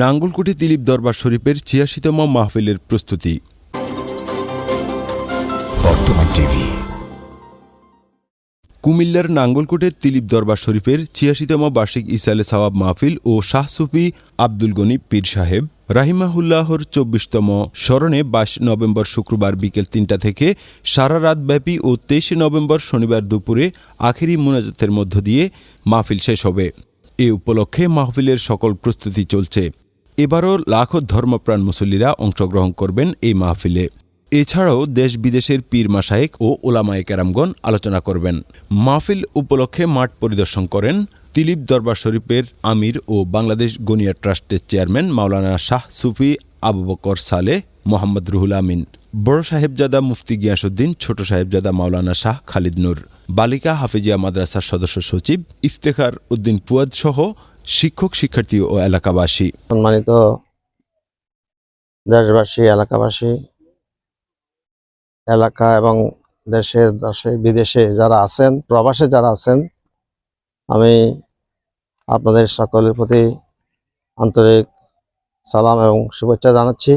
নাঙ্গলকোটে দিলীপ দরবার শরীফের ছিয়াশিতম মাহফিলের প্রস্তুতি। বর্তমান টিভি। কুমিল্লার নাঙ্গলকোটের তিলিপ দরবার শরীফের ছিয়াশিতম বার্ষিক ইসালে সওয়াব মাহফিল ও শাহ সুফি আব্দুল গনি পীর সাহেব রাহিমাহুল্লাহর চব্বিশতম স্মরণে বাইশ নভেম্বর শুক্রবার বিকেল তিনটা থেকে সারা রাতব্যাপী ও তেইশে নভেম্বর শনিবার দুপুরে আখেরি মোনাজাতের মধ্য দিয়ে মাহফিল শেষ হবে। এ উপলক্ষে মাহফিলের সকল প্রস্তুতি চলছে। এবারও লাখো ধর্মপ্রাণ মুসল্লিরা অংশগ্রহণ করবেন এই মাহফিলে। এছাড়াও দেশ বিদেশের পীর মাসায়েক ও ওলামায়ে কেরামগণ আলোচনা করবেন। মাহফিল উপলক্ষে মাঠ পরিদর্শন করেন দিলীপ দরবার শরীফের আমির ও বাংলাদেশ গনিয়া ট্রাস্টের চেয়ারম্যান মাওলানা শাহ সুফি আবু বকর সালেহ মোহাম্মদ রুহুল আমিন, বড় সাহেবজাদা মুফতি গিয়াসুদ্দিন ছোট সাহেবজাদা মাওলানা শাহ খালিদ নূর, বালিকা হাফিজিয়া মাদ্রাসার সদস্য সচিব ইফতেখার উদ্দিন পুয়াদ সহ শিক্ষক, শিক্ষার্থী ও এলাকাবাসী। সম্মানিত দেশবাসী, এলাকাবাসী, এলাকা এবং দেশের দেশে, বিদেশে যারা আছেন, প্রবাসে যারা আছেন, আমি আপনাদের সকলের প্রতি আন্তরিক সালাম এবং শুভেচ্ছা জানাচ্ছি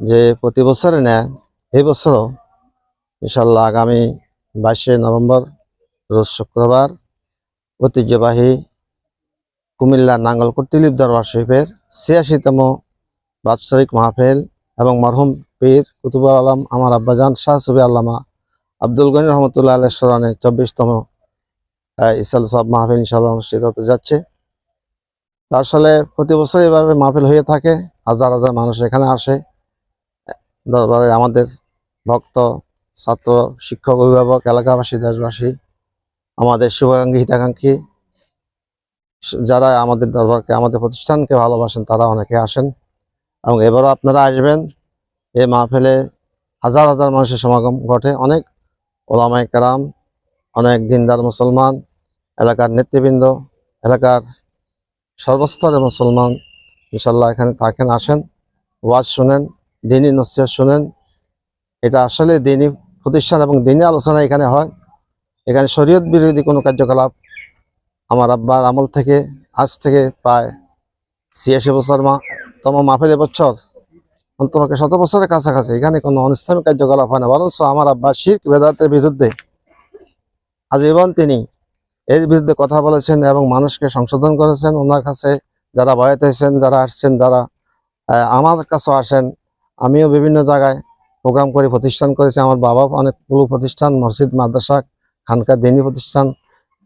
যে প্রতি বছরে নেয় এই বছরও ইনশাল্লাহ আগামী বাইশে নভেম্বর, রোজ শুক্রবার ঐতিহ্যবাহী কুমিল্লা নাঙ্গলকোট দিলীপ দরবার শরীফের ছিয়াশিতম বাৎসরিক মাহফিল এবং মরহুম পীর কুতুবুল আলম, আমার আব্বাজান শাহ সুবি আল্লামা আব্দুল গনি রহমতুল্লাহ আলের স্মরণে চব্বিশতম ইসাল সব মাহফিল ইনশাল্লাহ অনুষ্ঠিত হতে যাচ্ছে। আসলে প্রতি বছর এভাবে মাহফিল হয়ে থাকে, হাজার হাজার মানুষ এখানে আসে। দরবারে আমাদের ভক্ত, ছাত্র, শিক্ষক, অভিভাবক, এলাকাবাসী, দেশবাসী, আমাদের শুভাকাঙ্ক্ষী, হিতাকাঙ্ক্ষী যারা আমাদের দরবারকে, আমাদের প্রতিষ্ঠানকে ভালোবাসেন, তারা অনেকে আসেন। এবং এবারও আপনারা আসবেন। এ মাহফিলে হাজার হাজার মানুষের সমাগম ঘটে। অনেক ওলামাই কারাম, অনেক দিনদার মুসলমান, এলাকার নেতৃবৃন্দ, এলাকার সর্বস্তরের মুসলমান ইনশাল্লাহ এখানে থাকেন, আসেন, ওয়াজ শুনেন দিনই নসিহত শুনেন। এটা আসলে দিনই প্রতিষ্ঠান এবং দিনই আলোচনা এখানে হয়। এখানে শরীয়ত বিরোধী কোনো কার্যকলাপ আমার আব্বার আমল থেকে, আজ থেকে প্রায় ছিয়াশি বছর মা তম মাহফিল বছর অন্তপক্ষে শত বছরের কাছাকাছি। এখানে কোনো অনুষ্ঠানিক কার্যকলাপ হয় না, বরঞ্চ আমার আব্বা শিখ বেদাতের বিরুদ্ধে আজীবন তিনি এর বিরুদ্ধে কথা বলেছেন এবং মানুষকে সংশোধন করেছেন। ওনার কাছে যারা বয়াত হয়েছেন যারা আসছেন, যারা আমার কাছেও আসেন, আমিও বিভিন্ন জায়গায় প্রোগ্রাম করে প্রতিষ্ঠান করেছি। আমার বাবা অনেকগুলো প্রতিষ্ঠান, মসজিদ, মাদ্রাসা, খানকা, দিনী প্রতিষ্ঠান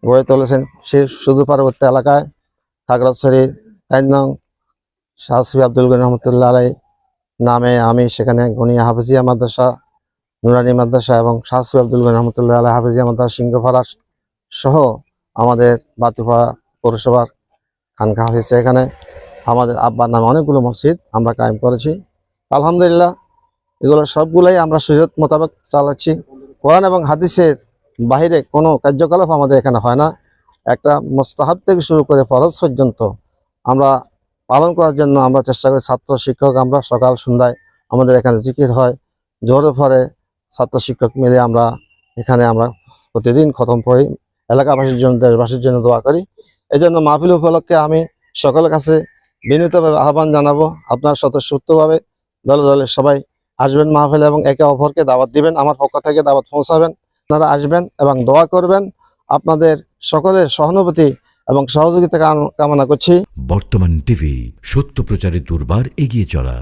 গড়ে তুলেছেন। সে শুধু পার্বত্য এলাকায়, খাগড়াছড়ি তাই নং শাহসি আব্দুল গনি রহমতুল্লাহ আলাই নামে আমি সেখানে গনিয়া হাফিজিয়া মাদ্রাসা, নুরানি মাদ্রাসা এবং শাহসি আব্দুল গনি রহমতুল্লাহ আলাই হাফিজিয়া মাদ্রাসা সিংহফাড়া সহ আমাদের বাতুপাড়া পৌরসভার খানকা হয়েছে এখানে। আমাদের আব্বার নামে অনেকগুলো মসজিদ আমরা কায়েম করেছি। আলহামদুলিল্লাহ, এগুলো সবগুলোই আমরা সুযোগ মোতাবেক চালাচ্ছি। কোরআন এবং হাদিসের বাইরে কোনো কার্যকলাপ আমাদের এখানে হয় না। একটা মোস্তাহাব থেকে শুরু করে ফরজ পর্যন্ত আমরা পালন করার জন্য আমরা চেষ্টা করি, ছাত্র শিক্ষক আমরা সকাল সন্ধ্যায় আমাদের এখানে জিকির হয়, জোরে পরে ছাত্র শিক্ষক মিলে আমরা এখানে আমরা প্রতিদিন খতম পড়ি এলাকাবাসীর জন্য, দেশবাসীর জন্য দোয়া করি। এই জন্য মাহফিল উপলক্ষে আমি সকলের কাছে বিনীতভাবে আহ্বান জানাব, আপনার স্বতঃস্ফূর্তভাবে দলে দলে সবাই আসবেন মাহফিল এবং একে অপরকে দাওয়াত দিবেন, আমার পক্ষ থেকে দাওয়াত পৌঁছাবেন। আপনারা আসবেন এবং দোয়া করবেন। আপনাদের সকলের সহানুভূতি এবং সহযোগিতা কামনা করছি। বর্তমান টিভি সত্য প্রচারে দুর্বার এগিয়ে চলা।